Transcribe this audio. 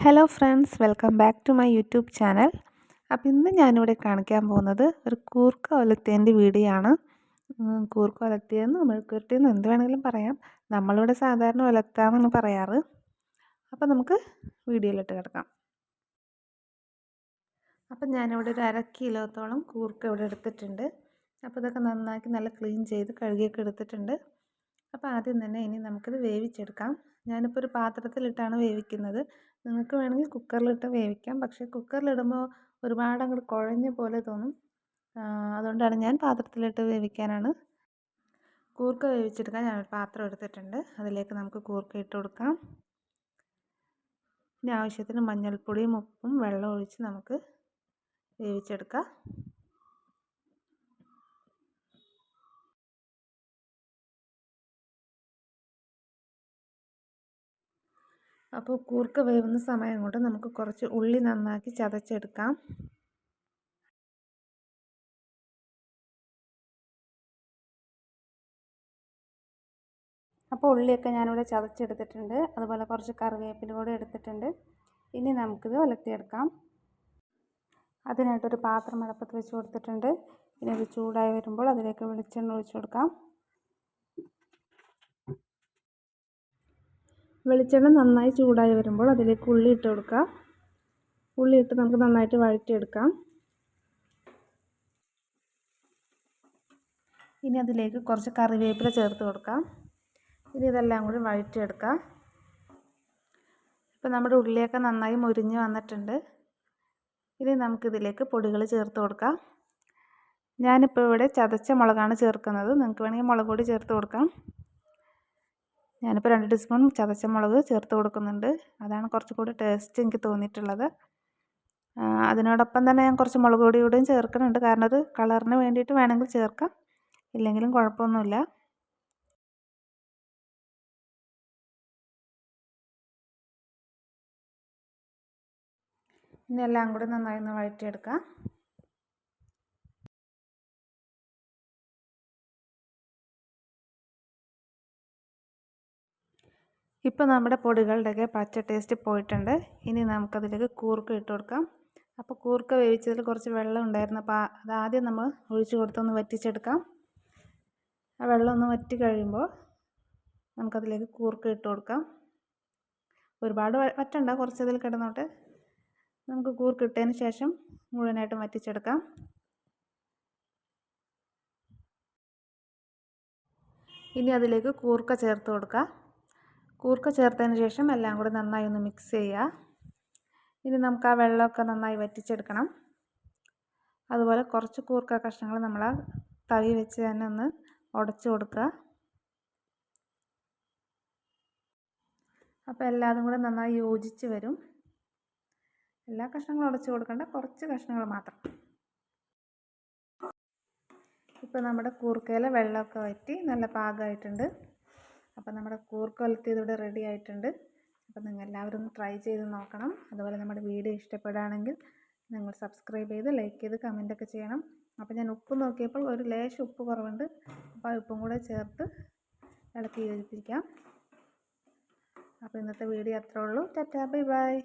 Hello friends welcome back to my YouTube channel അപ്പോൾ ഇന്ന് ഞാനിവിടെ കാണിക്കാൻ പോകുന്നത് ഒരു കൂർക്ക ഒലത്തേന്റെ വീഡിയോ ആണ് കൂർക്ക ഒലത്തിയെന്ന് മെഴുക്കുരുട്ടിയെന്ന് എന്ത് വേണമെങ്കിലും പറയാം. നമ്മളിവിടെ സാധാരണ ഒലത്താന്നാണ് പറയാറ്. അപ്പോൾ നമുക്ക് വീഡിയോയിലോട്ട് കിടക്കാം. അപ്പം ഞാനിവിടെ ഒരു അര കിലോത്തോളം കൂർക്ക ഇവിടെ എടുത്തിട്ടുണ്ട്. അപ്പോൾ ഇതൊക്കെ നന്നാക്കി നല്ല ക്ലീൻ ചെയ്ത് കഴുകിയൊക്കെ എടുത്തിട്ടുണ്ട്. അപ്പോൾ ആദ്യം തന്നെ ഇനി നമുക്കിത് വേവിച്ചെടുക്കാം. ഞാനിപ്പോൾ ഒരു പാത്രത്തിലിട്ടാണ് വേവിക്കുന്നത്. നിങ്ങൾക്ക് വേണമെങ്കിൽ കുക്കറിലിട്ട് വേവിക്കാം. പക്ഷേ കുക്കറിലിടുമ്പോൾ ഒരുപാട് അങ്ങോട്ട് കുഴഞ്ഞ പോലെ തോന്നും. അതുകൊണ്ടാണ് ഞാൻ പാത്രത്തിലിട്ട് വേവിക്കാനാണ്. കൂർക്ക വേവിച്ചെടുക്കാൻ ഞാൻ ഒരു പാത്രം എടുത്തിട്ടുണ്ട്. അതിലേക്ക് നമുക്ക് കൂർക്ക ഇട്ട് കൊടുക്കാം. ഇനി ആവശ്യത്തിന് മഞ്ഞൾപ്പൊടിയും ഉപ്പും വെള്ളം ഒഴിച്ച് നമുക്ക് വേവിച്ചെടുക്കാം. അപ്പോൾ കൂർക്ക വേവുന്ന സമയം കൊണ്ട് നമുക്ക് കുറച്ച് ഉള്ളി നന്നാക്കി ചതച്ചെടുക്കാം. അപ്പോൾ ഉള്ളിയൊക്കെ ഞാനിവിടെ ചതച്ചെടുത്തിട്ടുണ്ട്. അതുപോലെ കുറച്ച് കറിവേപ്പില കൂടെ എടുത്തിട്ടുണ്ട്. ഇനി നമുക്കിത് ഉലത്തിയെടുക്കാം അതിനായിട്ടൊരു പാത്രം അടുപ്പത്ത് വെച്ച് കൊടുത്തിട്ടുണ്ട്. ഇനി അത് ചൂടായി വരുമ്പോൾ അതിലേക്ക് വെളിച്ചെണ്ണ ഒഴിച്ചു കൊടുക്കാം. വെളിച്ചെണ്ണ നന്നായി ചൂടായി വരുമ്പോൾ അതിലേക്ക് ഉള്ളി ഇട്ട് കൊടുക്കുക ഉള്ളി ഇട്ട് നമുക്ക് നന്നായിട്ട് വഴറ്റിയെടുക്കാം. ഇനി അതിലേക്ക് കുറച്ച് കറിവേപ്പില ചേർത്ത് കൊടുക്കാം. ഇനി ഇതെല്ലാം കൂടി വഴറ്റിയെടുക്കാം. ഇപ്പം നമ്മുടെ ഉള്ളിയൊക്കെ നന്നായി മുരിഞ്ഞ് വന്നിട്ടുണ്ട്. ഇനി നമുക്കിതിലേക്ക് പൊടികൾ ചേർത്ത് കൊടുക്കാം. ഞാനിപ്പോൾ ഇവിടെ ചതച്ച മുളകാണ് ചേർക്കുന്നത്. നിങ്ങൾക്ക് വേണമെങ്കിൽ മുളക് പൊടി ചേർത്ത് കൊടുക്കാം. ഞാനിപ്പോൾ രണ്ട് ടീസ്പൂൺ ചതച്ച മുളക് ചേർത്ത് കൊടുക്കുന്നുണ്ട്. അതാണ് കുറച്ചുകൂടി ടേസ്റ്റ് എനിക്ക് തോന്നിയിട്ടുള്ളത്. അതിനോടൊപ്പം തന്നെ ഞാൻ കുറച്ച് മുളക് പൊടി കൂടിയും ചേർക്കുന്നുണ്ട്. കാരണം അത് കളറിന് വേണ്ടിയിട്ട് വേണമെങ്കിൽ ചേർക്കാം. ഇല്ലെങ്കിലും കുഴപ്പമൊന്നുമില്ല. ഇനി എല്ലാം കൂടി നന്നായി ഒന്ന് വഴറ്റിയെടുക്കാം. ഇപ്പോൾ നമ്മുടെ പൊടികളുടെയൊക്കെ പച്ച ടേസ്റ്റ് പോയിട്ടുണ്ട്. ഇനി നമുക്കതിലേക്ക് കൂർക്ക ഇട്ട് കൊടുക്കാം. അപ്പോൾ കൂർക്ക വേവിച്ചതിൽ കുറച്ച് വെള്ളം ഉണ്ടായിരുന്നു. അപ്പോൾ അത് ആദ്യം നമ്മൾ ഒഴിച്ചു കൊടുത്തൊന്ന് വറ്റിച്ചെടുക്കാം. ആ വെള്ളം ഒന്ന് വറ്റി കഴിയുമ്പോൾ നമുക്കതിലേക്ക് കൂർക്ക ഇട്ട് കൊടുക്കാം. ഒരുപാട് വറ്റണ്ട കുറച്ചതിൽ കിടന്നോട്ട്. നമുക്ക് കൂർക്ക ഇട്ടതിന് ശേഷം മുഴുവനായിട്ടും വറ്റിച്ചെടുക്കാം. ഇനി അതിലേക്ക് കൂർക്ക ചേർത്ത് കൊടുക്കാം. കൂർക്ക ചേർത്തതിന് ശേഷം എല്ലാം കൂടി നന്നായി ഒന്ന് മിക്സ് ചെയ്യുക ഇനി നമുക്ക് ആ വെള്ളമൊക്കെ നന്നായി വറ്റിച്ചെടുക്കണം. അതുപോലെ കുറച്ച് കൂർക്ക കഷ്ണങ്ങൾ നമ്മൾ തവി വെച്ച് തന്നെ ഒന്ന് ഉടച്ചു കൊടുക്കുക. അപ്പോൾ എല്ലാതും കൂടെ നന്നായി യോജിച്ച് വരും. എല്ലാ കഷ്ണങ്ങളും ഉടച്ചു കൊടുക്കേണ്ട കുറച്ച് കഷ്ണങ്ങൾ മാത്രം. ഇപ്പോൾ നമ്മുടെ കൂർക്കയിലെ വെള്ളമൊക്കെ വറ്റി നല്ല പാകമായിട്ടുണ്ട്. അപ്പോൾ നമ്മുടെ കൂർക്ക് വലത്തിയത് ഇവിടെ റെഡി ആയിട്ടുണ്ട്. അപ്പോൾ നിങ്ങൾ എല്ലാവരും ട്രൈ ചെയ്ത് നോക്കണം. അതുപോലെ നമ്മുടെ വീഡിയോ ഇഷ്ടപ്പെടുകയാണെങ്കിൽ നിങ്ങൾ സബ്സ്ക്രൈബ് ചെയ്ത് ലൈക്ക് ചെയ്ത് കമന്റൊക്കെ ചെയ്യണം. അപ്പോൾ ഞാൻ ഉപ്പ് നോക്കിയപ്പോൾ ഒരു ലേശം ഉപ്പ് കുറവുണ്ട്. അപ്പോൾ ആ ഉപ്പും കൂടെ ചേർത്ത് ഇളക്കി യോജിപ്പിക്കാം. അപ്പോൾ ഇന്നത്തെ വീഡിയോ അത്രേ ഉള്ളൂ. Tata bye bye.